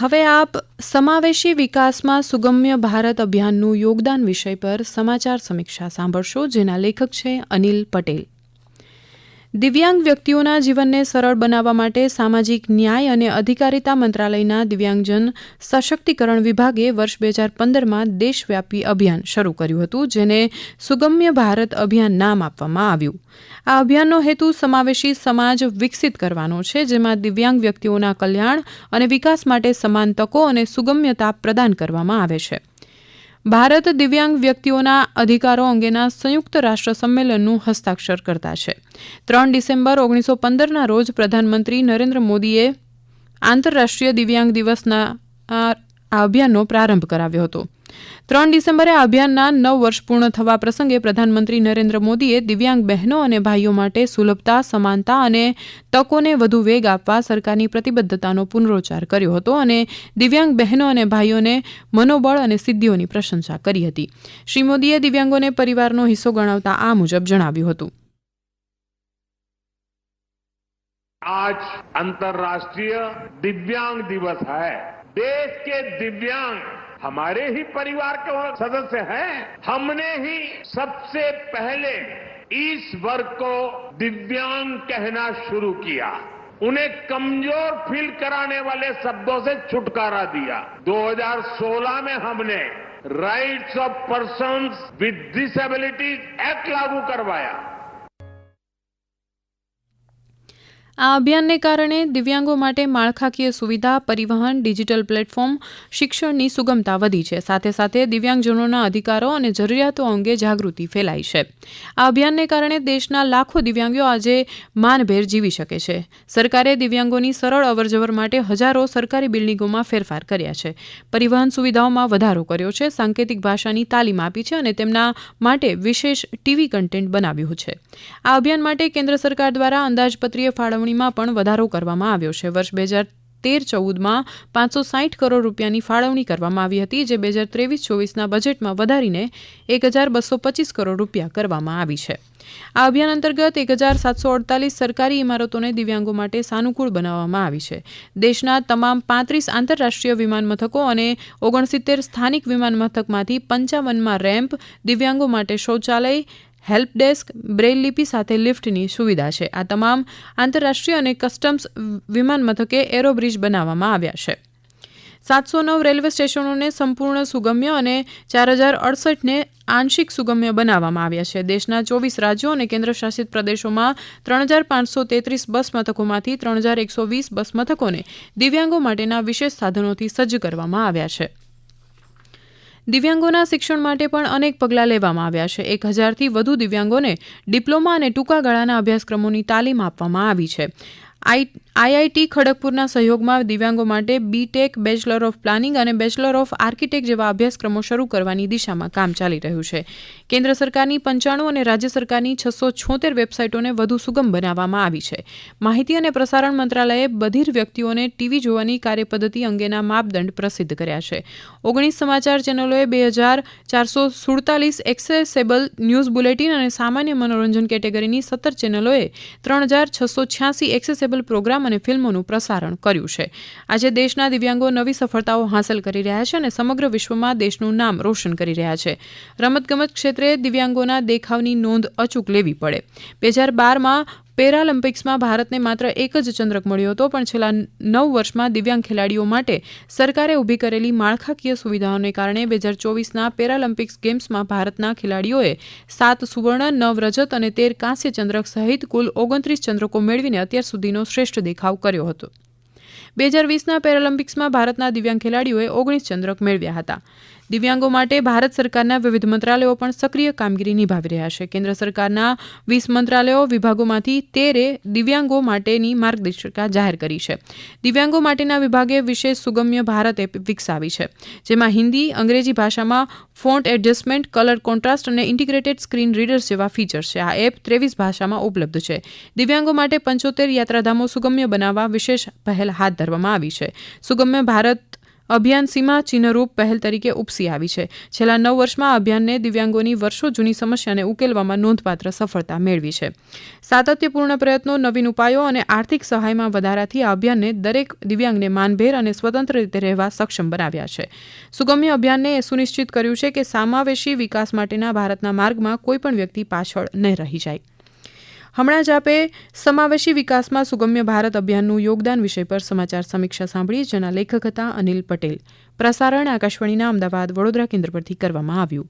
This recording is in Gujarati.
હવે આપ સમાવેશી વિકાસમાં સુગમ્ય ભારત અભિયાનનું યોગદાન વિષય પર સમાચાર સમીક્ષા સાંભળશો, જેના લેખક છે અનિલ પટેલ. દિવ્યાંગ વ્યક્તિઓના જીવનને સરળ બનાવવા માટે સામાજિક ન્યાય અને અધિકારિતા મંત્રાલયના દિવ્યાંગજન સશક્તિકરણ વિભાગે વર્ષ બે હજાર પંદરમાં દેશવ્યાપી અભિયાન શરૂ કર્યું હતું, જેને સુગમ્ય ભારત અભિયાન નામ આપવામાં આવ્યું. આ અભિયાનનો હેતુ સમાવેશી સમાજ વિકસિત કરવાનો છે, જેમાં દિવ્યાંગ વ્યક્તિઓના કલ્યાણ અને વિકાસ માટે સમાન તકો અને સુગમ્યતા પ્રદાન કરવામાં આવે છે. ભારત દિવ્યાંગ વ્યક્તિઓના અધિકારો અંગેના સંયુક્ત રાષ્ટ્ર સંમેલનનું હસ્તાક્ષર કરતા છે. ત્રણ ડિસેમ્બર ઓગણીસો પંદરના રોજ પ્રધાનમંત્રી નરેન્દ્ર મોદીએ આંતરરાષ્ટ્રીય દિવ્યાંગ દિવસના આ અભિયાનનો પ્રારંભ કરાવ્યો હતો. ત્રણ ડિસેમ્બરે આ અભિયાનના નવ વર્ષ પૂર્ણ થવા પ્રસંગે પ્રધાનમંત્રી નરેન્દ્ર મોદીએ દિવ્યાંગ બહેનો અને ભાઈઓ માટે સુલભતા સમાનતા અને તકોને વધુ વેગ આપવા સરકારની પ્રતિબદ્ધતાનો પુનરોચ્ચાર કર્યો હતો અને દિવ્યાંગ બહેનો અને ભાઈઓને મનોબળ અને સિદ્ધિઓની પ્રશંસા કરી હતી શ્રી મોદીએ દિવ્યાંગોને પરિવારનો હિસ્સો ગણાવતા આ મુજબ જણાવ્યું હતું आज अंतर्राष्ट्रीय दिव्यांग दिवस है देश के दिव्यांग हमारे ही परिवार के सदस्य हैं। हमने ही सबसे पहले इस वर्ग को दिव्यांग कहना शुरू किया। उन्हें कमज़ोर फील कराने वाले शब्दों से छुटकारा दिया। 2016 में हमने rights of person with disabilities act लागू करवाया। આ અભિયાનને કારણે દિવ્યાંગો માટે માળખાકીય સુવિધા, પરિવહન, ડિજિટલ પ્લેટફોર્મ, શિક્ષણની સુગમતા વધી છે. સાથે સાથે દિવ્યાંગજનોના અધિકારો અને જરૂરિયાતો અંગે જાગૃતિ ફેલાઈ છે. આ અભિયાનને કારણે દેશના લાખો દિવ્યાંગો આજે માનભેર જીવી શકે છે. સરકારે દિવ્યાંગોની સરળ અવરજવર માટે હજારો સરકારી બિલ્ડિંગોમાં ફેરફાર કર્યા છે. પરિવહન સુવિધાઓમાં વધારો કર્યો છે, સાંકેતિક ભાષાની તાલીમ આપી છે અને તેમના માટે વિશેષ ટીવી કન્ટેન્ટ બનાવ્યું છે. આ અભિયાન માટે કેન્દ્ર સરકાર દ્વારા અંદાજપત્રીય ફાળવણી ફાળવણીમાં પણ વધારો કરવામાં આવ્યો છે. વર્ષ બે હજાર તેર ચૌદમાં પાંચસો સાઠ કરોડ રૂપિયાની ફાળવણી કરવામાં આવી હતી, જે બે હજાર ત્રેવીસ ચોવીસના બજેટમાં વધારીને એક હજાર બસો પચીસ કરોડ રૂપિયા કરવામાં આવી છે. આ અભિયાન અંતર્ગત એક હજાર સાતસો અડતાલીસ સરકારી ઇમારતોને દિવ્યાંગો માટે સાનુકૂળ બનાવવામાં આવી છે. દેશના તમામ પાંત્રીસ આંતરરાષ્ટ્રીય વિમાન મથકો અને ઓગણસિત્તેર સ્થાનિક વિમાન મથકમાંથી પંચાવનમાં રેમ્પ દિવ્યાંગો માટે શૌચાલય હેલ્પ ડેસ્ક બ્રેલ લિપિ સાથે લિફ્ટની સુવિધા છે. આ તમામ આંતરરાષ્ટ્રીય અને કસ્ટમ્સ વિમાન મથકે એરોબ્રિજ બનાવવામાં આવ્યા છે. સાતસો નવ રેલવે સ્ટેશનોને સંપૂર્ણ સુગમ્ય અને ચાર હજાર અડસઠને આંશિક સુગમ્ય બનાવવામાં આવ્યા છે. દેશના ચોવીસ રાજ્યો અને કેન્દ્રશાસિત પ્રદેશોમાં ત્રણ હજાર પાંચસો તેત્રીસ બસ મથકોમાંથી ત્રણ હજાર એકસો વીસ બસ મથકોને દિવ્યાંગો માટેના વિશેષ સાધનોથી સજ્જ કરવામાં આવ્યા છે. દિવ્યાંગોના શિક્ષણ માટે પણ અનેક પગલાં લેવામાં આવ્યા છે. એક હજારથી વધુ દિવ્યાંગોને ડિપ્લોમા અને ટૂંકા ગાળાના અભ્યાસક્રમોની તાલીમ આપવામાં આવી છે. આઈઆઈટી ખડગપુરના સહયોગમાં દિવ્યાંગો માટે બીટેક બેચલર ઓફ પ્લાનિંગ અને બેચલર ઓફ આર્કિટેક્ટ જેવા અભ્યાસક્રમો શરૂ કરવાની દિશામાં કામ ચાલી રહ્યું છે. કેન્દ્ર સરકારની પંચાણું અને રાજ્ય સરકારની છસો છોતેર વેબસાઇટોને વધુ સુગમ બનાવવામાં આવી છે. માહિતી અને પ્રસારણ મંત્રાલયે બધીર વ્યક્તિઓને ટીવી જોવાની કાર્યપદ્ધતિ અંગેના માપદંડ પ્રસિદ્ધ કર્યા છે. ઓગણીસ સમાચાર ચેનલોએ બે હજાર ચારસો સુડતાલીસ એક્સેસેબલ ન્યૂઝ બુલેટિન અને સામાન્ય મનોરંજન કેટેગરીની સત્તર ચેનલોએ ત્રણ હજાર છસો છ્યાસી એક્સેસેબલ પ્રોગ્રામ અને ફિલ્મોનું પ્રસારણ કર્યું છે. આજે દેશના દિવ્યાંગો નવી સફળતાઓ હાંસલ કરી રહ્યા છે અને સમગ્ર વિશ્વમાં દેશનું નામ રોશન કરી રહ્યા છે. રમતગમત ક્ષેત્રે દિવ્યાંગોના દેખાવની નોંધ અચૂક લેવી પડે. બે હજાર બારમાં પેરાલિમ્પિક્સમાં ભારતને માત્ર એક જ ચંદ્રક મળ્યો હતો, પણ છેલ્લા નવ વર્ષમાં દિવ્યાંગ ખેલાડીઓ માટે સરકારે ઊભી કરેલી માળખાકીય સુવિધાઓને કારણે બે હજાર ચોવીસના પેરાલિમ્પિક્સ ગેમ્સમાં ભારતના ખેલાડીઓએ સાત સુવર્ણ, નવ રજત અને તેર કાંસ્ય ચંદ્રક સહિત કુલ ઓગણત્રીસ ચંદ્રકો મેળવીને અત્યાર સુધીનો શ્રેષ્ઠ દેખાવ કર્યો હતો. બે હજાર વીસના પેરાલિમ્પિક્સમાં ભારતના દિવ્યાંગ ખેલાડીઓએ ઓગણીસ ચંદ્રક મેળવ્યા હતા. દિવ્યાંગો માટે ભારત સરકારના વિવિધ મંત્રાલયો પણ સક્રિય કામગીરી નિભાવી રહ્યા છે. કેન્દ્ર સરકારના વીસ મંત્રાલયો વિભાગોમાંથી તેરે દિવ્યાંગો માટેની માર્ગદર્શિકા જાહેર કરી છે. દિવ્યાંગો માટેના વિભાગે વિશેષ સુગમ્ય ભારત એપ વિકસાવી છે, જેમાં હિન્દી, અંગ્રેજી ભાષામાં ફોન્ટ એડજસ્ટમેન્ટ, કલર કોન્ટ્રાસ્ટ અને ઇન્ટિગ્રેટેડ સ્ક્રીન રીડર્સ જેવા ફીચર્સ છે. આ એપ ત્રેવીસ ભાષામાં ઉપલબ્ધ છે. દિવ્યાંગો માટે પંચોતેર યાત્રાધામો સુગમ્ય બનાવવા વિશેષ પહેલ હાથ ધરવામાં આવી છે. સુગમ્ય ભારત અભિયાન સીમા ચિહ્નરૂપ પહેલ તરીકે ઉપસી આવી છે. છેલ્લા નવ વર્ષમાં અભિયાનને દિવ્યાંગોની વર્ષો જૂની સમસ્યાને ઉકેલવામાં નોંધપાત્ર સફળતા મેળવી છે. સાતત્યપૂર્ણ પ્રયત્નો, નવીન ઉપાયો અને આર્થિક સહાયમાં વધારાથી આ અભિયાનને દરેક દિવ્યાંગને માનભેર અને સ્વતંત્ર રીતે રહેવા સક્ષમ બનાવ્યા છે. સુગમ્ય અભિયાનને એ સુનિશ્ચિત કર્યું છે કે સમાવેશી વિકાસ માટેના ભારતના માર્ગમાં કોઈપણ વ્યક્તિ પાછળ નહીં રહી જાય. હમણાં જ આપે સમાવેશી વિકાસમાં સુગમ્ય ભારત અભિયાનનું યોગદાન વિષય પર સમાચાર સમીક્ષા સાંભળી, જેના લેખક હતા અનિલ પટેલ. પ્રસારણ આકાશવાણીના અમદાવાદ વડોદરા કેન્દ્ર પરથી કરવામાં આવ્યું.